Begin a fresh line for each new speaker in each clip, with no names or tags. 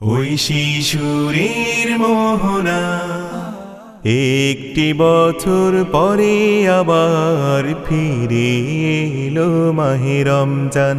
ওই শিশুরের মোহনা। একটি বছর পরে আবার ফিরে এলো মাহে রমজান।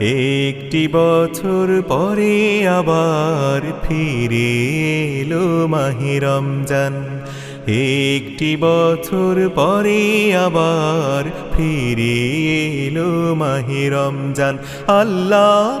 একটি বছর পরে আবার ফিরে এলো মাহি রমজান। একটি বছর পরে আবার ফিরে এলো মাহি রমজান। আল্লাহ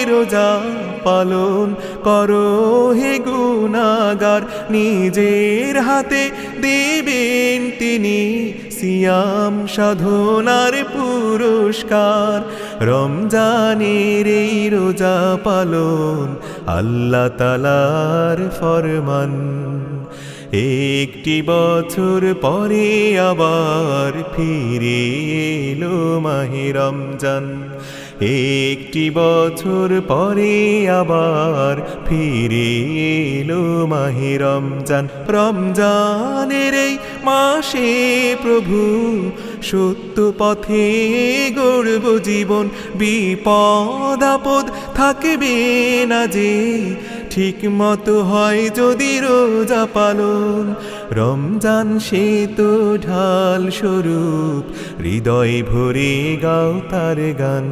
রোজা পালন করো হে গুনাগার নিজের হাতে দেবেন তিনি সিয়াম সাধনার পুরস্কার। রমজানের এই রোজা পালন আল্লাহ তালার ফরমান। একটি বছর পরে আবার ফিরে এলো মাহে রমজান। একটি বছর পরে আবার ফিরে এলো মাহে রমজান। রমজানের এই মাসে প্রভু সত্য পথে গড়ব জীবন। বিপদ আপদ থাকবে না যে ঠিক মতো হয় যদি রোজা পালন। রমজান সে তো ঢাল স্বরূপ, হৃদয় ভরে গাও তার গান।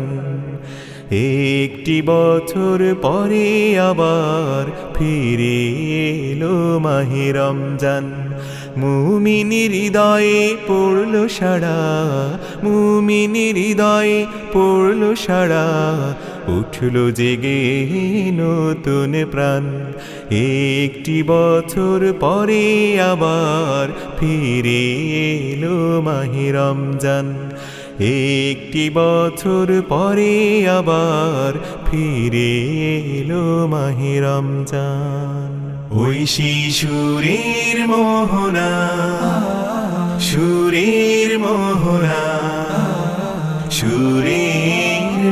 একটি বছর পরে আবার ফিরে এলো মাহে রমজান। মুমিনি হৃদয়ে পড়ল সাড়া, মুমিনি হৃদয়ে পড়ল সাড়া উঠল জেগে নতুন প্রাণ। একটি বছর পরে আবার ফিরে এলো মাহে রমজান। একটি বছর পরে আবার ফিরে এলো মাহে রমজান। ওই শিশুরের মোহনা, সুরের মোহনা, সুরের